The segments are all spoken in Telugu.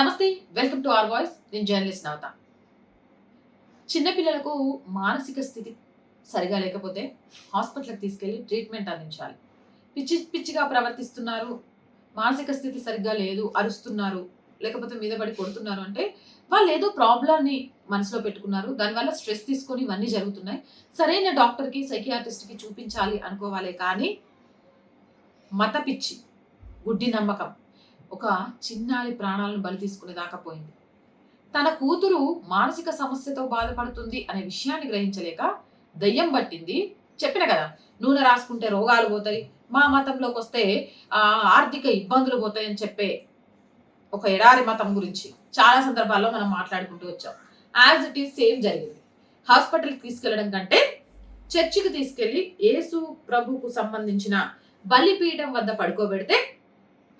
నమస్తే వెల్కమ్ టు ఆర్ వాయిస్. నేను జర్నలిస్ట్ నవత. చిన్నపిల్లలకు మానసిక స్థితి సరిగా లేకపోతే హాస్పిటల్కి తీసుకెళ్ళి ట్రీట్మెంట్ అందించాలి. పిచ్చి పిచ్చిగా ప్రవర్తిస్తున్నారు మానసిక స్థితి సరిగ్గా లేదు అరుస్తున్నారు లేకపోతే మీద పడి కొడుతున్నారు అంటే వాళ్ళు ఏదో ప్రాబ్లాన్ని మనసులో పెట్టుకున్నారు. దానివల్ల స్ట్రెస్ తీసుకొని ఇవన్నీ జరుగుతున్నాయి. సరైన డాక్టర్కి సైకియాట్రిస్ట్కి చూపించాలి అనుకోవాలి కానీ మత పిచ్చి గుడ్డి నమ్మకం ఒక చిన్నారి ప్రాణాలను బలి తీసుకునే దాకా పోయింది. తన కూతురు మానసిక సమస్యతో బాధపడుతుంది అనే విషయాన్ని గ్రహించలేక దయ్యం పట్టింది. చెప్పిన కదా నూనె రాసుకుంటే రోగాలు పోతాయి మా మతంలోకి వస్తే ఆర్థిక ఇబ్బందులు పోతాయని చెప్పే ఒక ఎడారి మతం గురించి చాలా సందర్భాల్లో మనం మాట్లాడుకుంటూ వచ్చాం. యాజ్ ఇట్ ఈస్ సేమ్ జరిగింది. హాస్పిటల్కి తీసుకెళ్ళడం కంటే చర్చికి తీసుకెళ్ళి యేసు ప్రభుకు సంబంధించిన బలిపీఠం వద్ద పడుకోబెడితే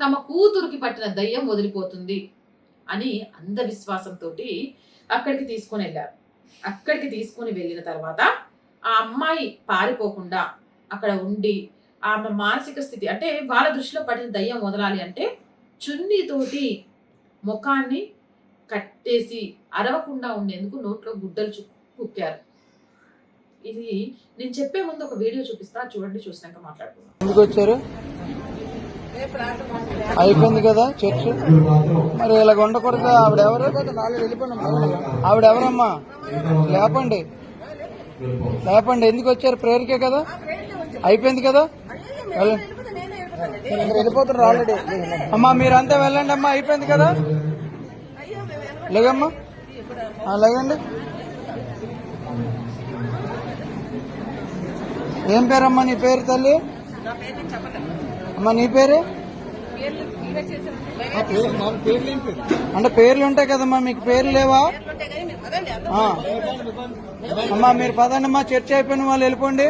తమ కూతురికి పట్టిన దయ్యం వదిలిపోతుంది అని అంధవిశ్వాసంతో అక్కడికి తీసుకొని వెళ్ళారు. అక్కడికి తీసుకొని వెళ్ళిన తర్వాత ఆ అమ్మాయి పారిపోకుండా అక్కడ ఉండి ఆమె మానసిక స్థితి అంటే వాళ్ళ దృష్టిలో పడిన దయ్యం వదలాలి అంటే చున్నీతోటి ముఖాన్ని కట్టేసి అరవకుండా ఉండేందుకు నోట్లో గుడ్డలు చు కుక్కారు. ఇది నేను చెప్పే ముందు ఒక వీడియో చూపిస్తా. చూడండి చూసినాక మాట్లాడుకుందాం. ఎందుకు వచ్చారు? అయిపోయింది కదా చర్చ్? మరి ఇలా ఉండకూడదు ఆవిడ ఎవరు ఆవిడ ఎవరమ్మా? లేపండి. లేపండి. ఎందుకు వచ్చారు? ప్రేయర్కే కదా? అయిపోయింది కదా? వెళ్ళిపోతున్నారు వెళ్ళిపోతారు ఆల్రెడీ అమ్మా మీరంతా వెళ్ళండి అమ్మా అయిపోయింది కదా? లేగమ్మా. లేదండి లేగండి. ఏం పేరమ్మా నీ పేరు తల్లి? అమ్మా నీ పేరు? అంటే పేర్లు ఉంటాయి కదమ్మా మీకు పేర్లు లేవా. అమ్మా మీరు పదండి అమ్మా చర్చ అయిపోయిన వాళ్ళు వెళ్ళిపోండి.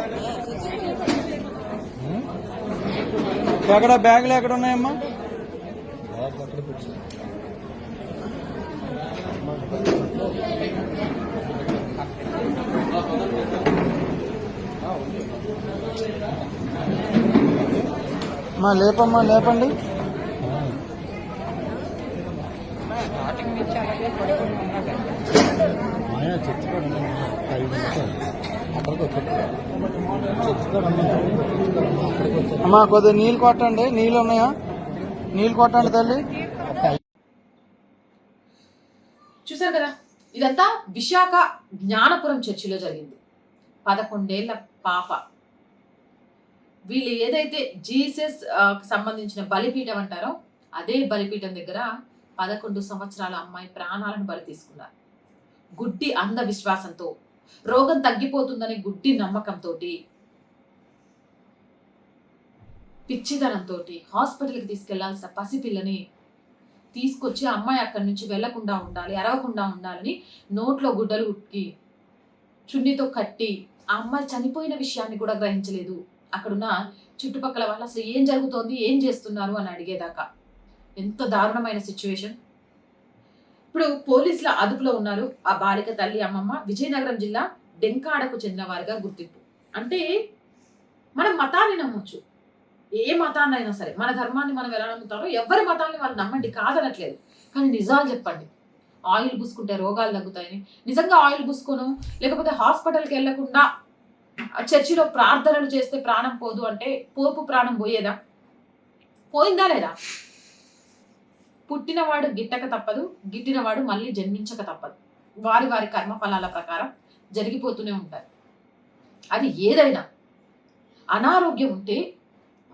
ఎక్కడ బ్యాగులు ఎక్కడ ఉన్నాయమ్మా? అమ్మా లేపమ్మా లేపండి. అమ్మా కొద్దిగా నీళ్ళు కొట్టండి. నీళ్ళు ఉన్నాయా? నీళ్ళు కొట్టండి తల్లి. చూసారు కదా? ఇదంతా విశాఖ జ్ఞానపురం చర్చిలో జరిగింది. పదకొండేళ్ళ పాప. వీళ్ళు ఏదైతే జీసస్ సంబంధించిన బలిపీఠం అంటారో అదే బలిపీఠం దగ్గర పదకొండు సంవత్సరాల అమ్మాయి ప్రాణాలను బలి తీసుకున్నారు. గుడ్డి అంధవిశ్వాసంతో రోగం తగ్గిపోతుందని గుడ్డి నమ్మకంతో పిచ్చితనంతో హాస్పిటల్కి తీసుకెళ్ళాల్సిన పసిపిల్లని తీసుకొచ్చి అమ్మాయి అక్కడి నుంచి వెళ్ళకుండా ఉండాలి అరవకుండా ఉండాలని నోట్లో గుడ్డలు ఉట్టి చున్నీతో కట్టి ఆ అమ్మాయి చనిపోయిన విషయాన్ని కూడా గ్రహించలేదు. అక్కడున్న చుట్టుపక్కల వాళ్ళు అసలు ఏం జరుగుతోంది ఏం చేస్తున్నారు అని అడిగేదాకా. ఎంత దారుణమైన సిచ్యువేషన్ ఇప్పుడు పోలీసుల అదుపులో ఉన్నారు ఆ బాలిక తల్లి అమ్మమ్మ. విజయనగరం జిల్లా డెంకాడకు చెందినవారుగా గుర్తింపు. అంటే మనం మతాన్ని నమ్మొచ్చు. ఏ మతాన్ని అయినా సరే మన ధర్మాన్ని మనం ఎలా నమ్ముతారో ఎవరి మతాన్ని వాళ్ళు నమ్మండి కాదనట్లేదు. కానీ నిజాలు చెప్పండి. ఆయిల్ పూసుకుంటే రోగాలు తగ్గుతాయని. నిజంగా ఆయిల్ పూసుకోను లేకపోతే హాస్పిటల్కి వెళ్ళకుండా చర్చిలో ప్రార్థనలు చేస్తే ప్రాణం పోదు అంటే పోపు ప్రాణం పోయేదా? పోయిందా లేదా? పుట్టినవాడు గిట్టక తప్పదు గిట్టినవాడు మళ్ళీ జన్మించక తప్పదు. వారి వారి కర్మఫలాల ప్రకారం జరిగిపోతూనే ఉంటారు. అది ఏదైనా. అనారోగ్యం ఉంటే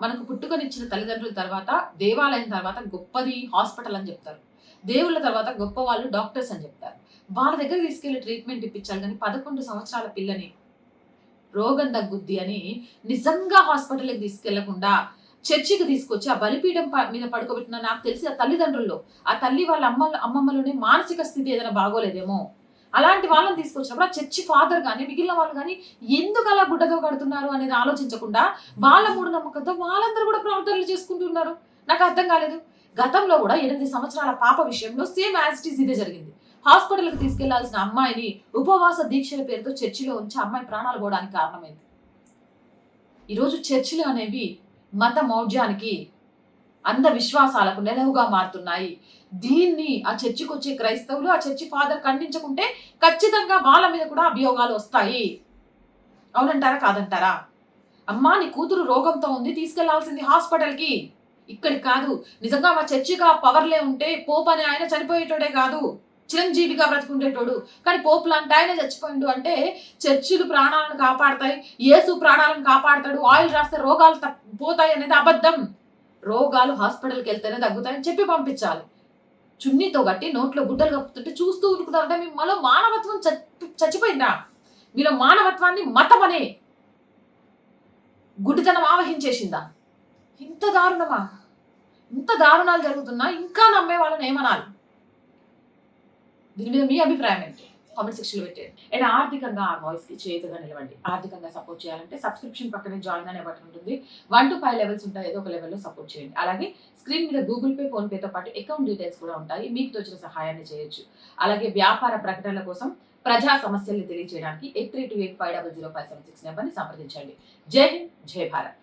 మనకు పుట్టుకనిచ్చిన తల్లిదండ్రుల తర్వాత దేవాలయం తర్వాత గొప్పది హాస్పిటల్ అని చెప్తారు. దేవుళ్ళ తర్వాత గొప్ప వాళ్ళు డాక్టర్స్ అని చెప్తారు. వాళ్ళ దగ్గర తీసుకెళ్ళి ట్రీట్మెంట్ ఇప్పించాలి కానీ పదకొండు సంవత్సరాల పిల్లని రోగం తగ్గుద్ది అని నిజంగా హాస్పిటల్కి తీసుకెళ్ళకుండా చర్చికి తీసుకొచ్చి ఆ బలిపీఠం ప- మీద పడుకోబెట్టిన నాకు తెలిసి ఆ తల్లిదండ్రుల్లో ఆ తల్లి వాళ్ళ అమ్మ అమ్మమ్మలోనే మానసిక స్థితి ఏదైనా బాగోలేదేమో. అలాంటి వాళ్ళని తీసుకొచ్చినప్పుడు ఆ చర్చి ఫాదర్ కానీ మిగిలిన వాళ్ళు కానీ ఎందుకు అలా గుడ్డతో కడుతున్నారు అనేది ఆలోచించకుండా వాళ్ళ మూఢనమ్మకంతో వాళ్ళందరూ కూడా ప్రార్థనలు చేసుకుంటున్నారు నాకు అర్థం కాలేదు. గతంలో కూడా ఎనిమిది సంవత్సరాల పాప విషయంలో సేమ్ యాజిటీస్ ఇదే జరిగింది. హాస్పిటల్కి తీసుకెళ్ళాల్సిన అమ్మాయిని ఉపవాస దీక్షల పేరుతో చర్చిలో ఉంచి అమ్మాయి ప్రాణాలు పోవడానికి కారణమైంది. ఈరోజు చర్చిలు అనేవి మత మౌఢ్యానికి అంధవిశ్వాసాలకు నెలవుగా మారుతున్నాయి. దీన్ని ఆ చర్చికి వచ్చే క్రైస్తవులు ఆ చర్చి ఫాదర్ ఖండించకుంటే ఖచ్చితంగా వాళ్ళ మీద కూడా అభియోగాలు వస్తాయి. అవునంటారా కాదంటారా? అమ్మా నీ కూతురు రోగంతో ఉంది తీసుకెళ్ళాల్సింది హాస్పిటల్కి. ఇక్కడికి కాదు. నిజంగా మా ఆ పవర్లే ఉంటే పోప్ అనే ఆయన చనిపోయేటోడే కాదు. చిరంజీవిగా బ్రతుకుండేటోడు. కానీ పోప్ లాంటి ఆయన చచ్చిపోయిండు అంటే చర్చిలు ప్రాణాలను కాపాడతాయి యేసు ప్రాణాలను కాపాడతాడు ఆయిల్ రాస్తే రోగాలు పోతాయి అనేది అబద్ధం. రోగాలు హాస్పిటల్కి వెళ్తేనే తగ్గుతాయని చెప్పి పంపించాలి. చున్నీతో కట్టి నోట్లో గుడ్డలు కప్పుతుంటే చూస్తూ ఊరుకున్నారంటే మీ మనలో మానవత్వం చచ్చి- చచ్చిపోయిందా? మీలో మానవత్వాన్ని మతమనే గుడ్డితనం ఆవహించేసిందా? ఇంత దారుణమా? ఇంత దారుణాలు జరుగుతున్నా ఇంకా నమ్మే వాళ్ళని ఏమనాలి? దీని మీద మీ అభిప్రాయం ఏంటి? కామెంట్ సెక్షన్లో లో అండ్ ఆర్థికంగా ఆ వాయిస్కి చేతగా చేతుగా నిలవండి. ఆర్థికంగా సపోర్ట్ చేయాలంటే సబ్స్క్రిప్షన్ పక్కనే జాయిన్ అనే బటన్ ఉంటుంది. వన్ టు ఫైవ్ లెవెల్స్ ఉంటాయి. ఏదో ఒక లెవెల్లో సపోర్ట్ చేయండి. అలాగే స్క్రీన్ మీద గూగుల్ పే ఫోన్పేతో పాటు అకౌంట్ డీటెయిల్స్ కూడా ఉంటాయి. మీకు తోచిన సహాయాన్ని చేయొచ్చు. అలాగే వ్యాపార ప్రకటనల కోసం ప్రజా సమస్యల్ని తెలియజేయడానికి eight three two eight five double zero five seven six నెంబర్ని సంప్రదించండి. జై హింద్ జై భారత్.